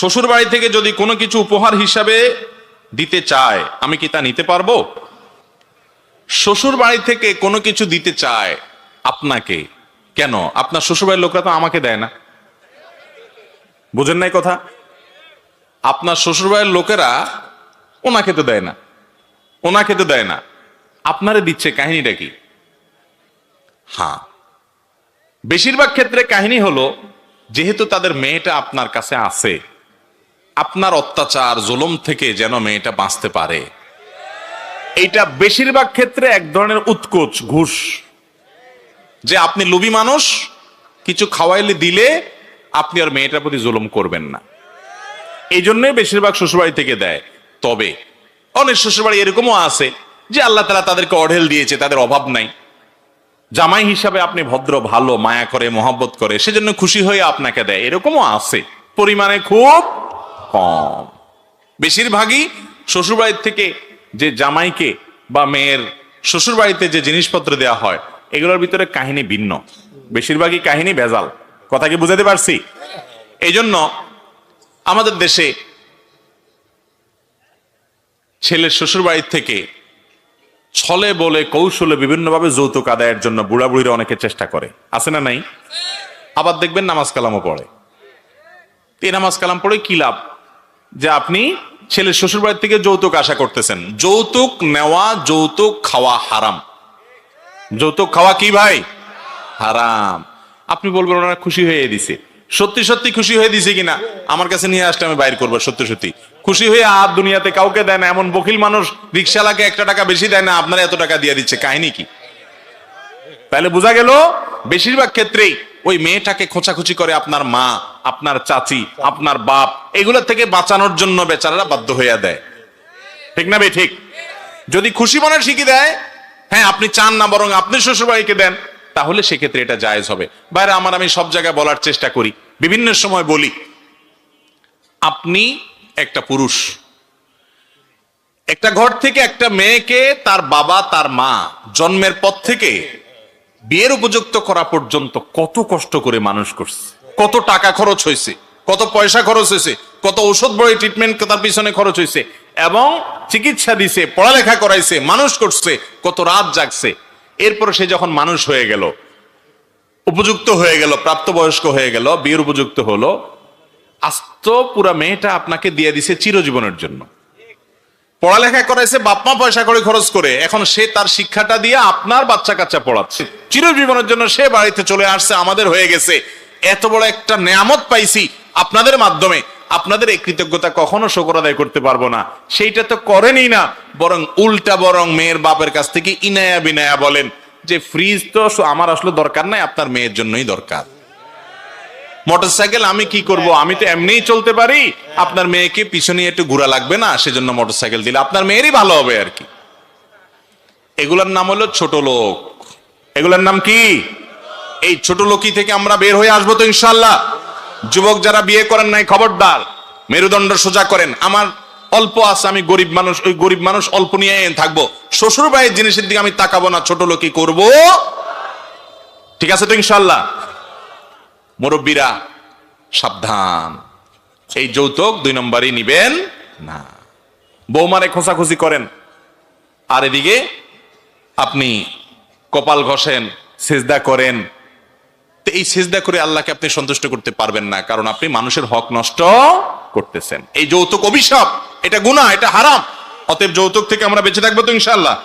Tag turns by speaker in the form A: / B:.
A: শ্বশুর বাড়ি থেকে যদি কোনো কিছু উপহার হিসাবে দিতে চায়, আমি কি তা নিতে পারব? শ্বশুর বাড়ি থেকে কোনো কিছু দিতে চায় আপনাকে, কেন? আপনার শ্বশুর বাড়ির লোকরা তো আমাকে দেয় না। বুঝেন নাই কথা? আপনার শ্বশুর বাড়ির লোকেরা ওনাকে তো দেয় না। ওনাকে তো দেয় না। আপনারে দিচ্ছে কাহিনীটা কি? হ্যাঁ। বেশিরভাগ ক্ষেত্রে কাহিনী হলো, যেহেতু তাদের মেয়েটা আপনার কাছে আছে আপনার অত্যাচার জুলুম থেকে যেন মেয়েটা বাঁচতে পারে। এইটা বেশিরভাগ ক্ষেত্রে এক ধরনের উৎকোচ ঘুষ। যে আপনি লুবি মানুষ কিছু খাওয়াইলে দিলে আপনি আর মেয়েটার প্রতি জুলুম করবেন না। এই জন্যই বেশিরভাগ শ্বশুরবাড়ি থেকে দেয়। তবে অনেক শ্বশুরবাড়ি এরকমও আছে যে আল্লাহ তালা তাদেরকে অঢেল দিয়েছে তাদের অভাব নাই। জামাই হিসাবে আপনি ভদ্র ভালো মায়া করে মহব্বত করে সেজন্য খুশি হয়ে আপনাকে দেয়। এরকমও আছে। পরিমাণে খুব কম। বেশিরভাগই শ্বশুরবাড়ির থেকে যে জামাইকে বা মেয়ের শ্বশুরবাড়িতে যে জিনিসপত্র দেওয়া হয়, এগুলোর ভিতরে কাহিনী ভিন্ন। বেশিরভাগই কাহিনী ভেজাল। কথা কি বুঝাতে পারছি? এই জন্য আমাদের দেশে ছেলের শ্বশুরবাড়ির থেকে ছলে বলে কৌশলে বিভিন্নভাবে যৌতুক আদায়ের জন্য বুড়া বুড়িরা অনেকে চেষ্টা করে। আছে না নাই? আবার দেখবেন নামাজ কালামও পড়ে। এই নামাজ কালাম পড়ে কি লাভ? যে আপনি ছেলের শ্বশুর বাড়ির থেকে যৌতুক আশা করতেছেন। যৌতুক নেওয়া যৌতুক খাওয়া হারাম। যৌতুক খাওয়া কি ভাই? হারাম। আপনি বলবেন ওনারা খুশি হয়ে দিছে। সত্যি সত্যি খুশি হয়ে দিছে কিনা? আমার কাছে নিয়ে আসলে আমি বাইর করব সত্যি সত্যি। খুশি হয়ে আর দুনিয়াতে কাউকে দেয় না এমন বকিল মানুষ রিক্সালাকে একটা টাকা বেশি দেয় না আপনারা এত টাকা দিয়ে দিচ্ছে কাহিনী কি? তাহলে বোঝা গেল বেশিরভাগ ক্ষেত্রেই ওই মেয়েটাকে খোঁচাখুচি করে আপনার মা, আপনার চাচি, আপনার বাপ এগুলোর থেকে বাঁচানোর জন্য বেচারারা বাধ্য হইয়া দেয়। ঠিক না বে ঠিক? যদি খুশি মনে শিখি দেয় হ্যাঁ আপনি চান না বরং আপনি শ্বশুরবাড়িকে দেন, তাহলে সেক্ষেত্রে এটা জায়েজ হবে। বাইরে আমার আমি সব জায়গায় বলার চেষ্টা করি, বিভিন্ন সময় বলি, আপনি একটা পুরুষ, একটা ঘর থেকে একটা মেয়েকে তার বাবা, তার মা জন্মের পর থেকে বিয়ের উপযুক্ত করা পর্যন্ত কত কষ্ট করে মানুষ করছে। কত টাকা খরচ হয়েছে, কত পয়সা খরচ হয়েছে, কত ওষুধ বড়ি ট্রিটমেন্ট তার পিছনে খরচ হয়েছে এবং চিকিৎসা দিছে, পড়ালেখা করাইছে, মানুষ করছে, কত রাত জাগছে। এরপরে সে যখন মানুষ হয়ে গেল, উপযুক্ত হয়ে গেল, প্রাপ্তবয়স্ক হয়ে গেল, বিয়ের উপযুক্ত হলো, আস্ত পুরা মেয়েটা আপনাকে দিয়ে দিছে চিরজীবনের জন্য। পড়ালেখা করাইছে, বাপমা পয়সা করে খরচ করে। এখন সে তার শিক্ষাটা দিয়ে আপনার বাচ্চা কাচ্চা পড়াচ্ছে। চিরজীবনের জন্য সে বাড়িতে চলে আসছে, আমাদের হয়ে গেছে। এত বড় একটা নেয়ামত পাইছি আপনাদের মাধ্যমে। আপনাদের এই কৃতজ্ঞতা কখনো শকর আদায় করতে পারব না। সেইটা তো করেনই না, বরং উল্টা বরং মেয়ের বাপের কাছ থেকে ইনায়া বিনায়া বলেন যে, ফ্রিজ তো আমার আসলে দরকার নাই, আপনার মেয়ের জন্যই দরকার। মোটরসাইকেল আমি কি করব? আমি তো এমনিই চলতে পারি। আপনার মেয়েকে পিছনে একটু ঘোরা লাগবে না? সেজন্য মোটরসাইকেল দিলে আপনার মেয়েরই ভালো হবে আর কি। এগুলার নাম হলো ছোট লোক। এগুলার নাম কি? এই ছোট লোকই থেকে আমরা বের হয়ে আসব তো ইনশাল্লাহ যুবক যারা বিয়ে করেন নাই খবরদার মেরুদণ্ড সোজা করেন। আমার অল্প আছে আমি গরিব মানুষ ওই গরিব মানুষ অল্প নিয়ে থাকব। শ্বশুর ভাইয়ের জিনিসের দিকে আমি তাকাবো না ছোট লোকই করব। ঠিক আছে তো ইনশাল্লাহ মুরব্বীরা, সাবধান। এই যৌতুক দুই নম্বরই নিবেন না। বৌমারে খোঁচাখুচি করেন। আর এদিকে আপনি কপাল ঘষেন, সেজদা করেন। এই সেজদা করে আল্লাহকে আপনি সন্তুষ্ট করতে পারবেন না, কারণ আপনি মানুষের হক নষ্ট করতেছেন। এই যৌতুক অভিশাপ, এটা গুনাহ, এটা হারাম। অতএব যৌতুক থেকে আমরা বেঁচে থাকব তো ইনশাল্লাহ